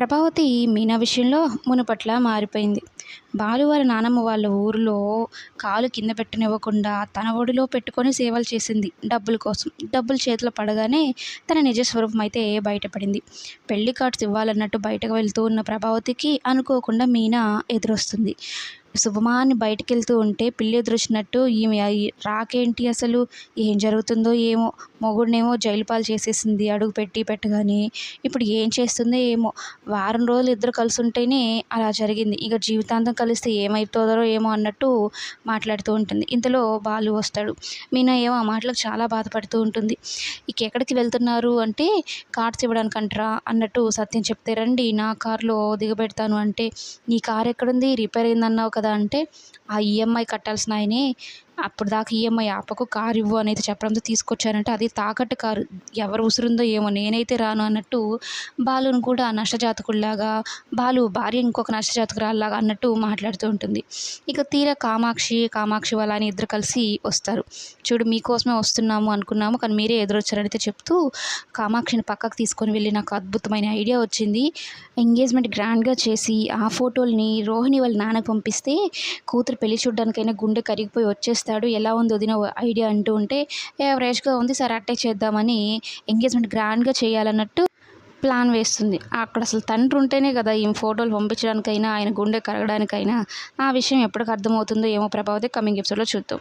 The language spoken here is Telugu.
ప్రభావతి మీనా విషయంలో మునుపట్ల మారిపోయింది. బాలు వారి నానమ్మ వాళ్ళ ఊరిలో కాలు కింద పెట్టనివ్వకుండా తన ఒడిలో పెట్టుకొని సేవలు చేసింది డబ్బుల కోసం. డబ్బులు చేతిలో పడగానే తన నిజ స్వరూపం అయితే బయటపడింది. పెళ్ళి కార్డ్స్ ఇవ్వాలన్నట్టు బయటకు వెళ్తూ ఉన్న ప్రభావతికి అనుకోకుండా మీనా ఎదురొస్తుంది. శుభమాని బయటికి వెళ్తూ ఉంటే పిల్లి ఎదురొచ్చినట్టు ఈమె రాకేంటి అసలు? ఏం జరుగుతుందో ఏమో? మొగుడినేమో జైలు పాలు చేసేసింది అడుగు పెట్టి పెట్టగానే. ఇప్పుడు ఏం చేస్తుందో ఏమో? వారం రోజులు ఇద్దరు కలిసి ఉంటేనే అలా జరిగింది. ఇక జీవితాంతం కలిస్తే ఏమవుతుందో ఏమో అన్నట్టు మాట్లాడుతూ ఉంటుంది. ఇంతలో బాలు వస్తాడు. మీనా ఏమో ఆ మాటలకు చాలా బాధపడుతూ ఉంటుంది. ఇక ఎక్కడికి వెళ్తున్నారు అంటే కార్డ్స్ ఇవ్వడానికి అంటారా అన్నట్టు సత్యం చెప్తే రండి నా కారులో దిగబెడతాను. అంటే నీ కార్ ఎక్కడుంది? రిపేర్ అయిందన్నావు కదా అంటే ఆ ఈఎంఐ కట్టాల్సిన ఆయనే అప్పుడు దాకా ఈఎంఐ ఆపకు కారు ఇవ్వు అనేది చెప్పడంతో తీసుకొచ్చారంటే అది తాకట్టు కారు. ఎవరు ఉసురుందో ఏమో నేనైతే రాను అన్నట్టు బాలును కూడా నష్టజాతకుల్లాగా బాలు భార్య ఇంకొక నష్టజాతకురాల్లాగా అన్నట్టు మాట్లాడుతూ ఉంటుంది. ఇక తీరా కామాక్షి కామాక్షి వాళ్ళ అని ఇద్దరు కలిసి వస్తారు. చూడు మీకోసమే వస్తున్నాము అనుకున్నాము కానీ మీరే ఎదురొచ్చారనైతే చెప్తూ కామాక్షిని పక్కకు తీసుకొని వెళ్ళి నాకు అద్భుతమైన ఐడియా వచ్చింది. ఎంగేజ్మెంట్ గ్రాండ్గా చేసి ఆ ఫోటోల్ని రోహిణి వాళ్ళ నాన్నకు పంపిస్తే కూతురు పెళ్ళి చూడడానికైనా గుండె కరిగిపోయి చేస్తాడు ఎలా ఉంది వదిన ఐడియా అంటూ ఉంటే యావరేజ్గా ఉంది సరే అట్టే చేద్దామని ఎంగేజ్మెంట్ గ్రాండ్గా చేయాలన్నట్టు ప్లాన్ వేస్తుంది. అక్కడ అసలు తండ్రి ఉంటేనే కదా ఈ ఫోటోలు పంపించడానికైనా ఆయన గుండె కరగడానికైనా ఆ విషయం ఎప్పటికి అర్థమవుతుందో ఏమో ప్రభావతి కమింగ్ ఎపిసోడ్లో చూద్దాం.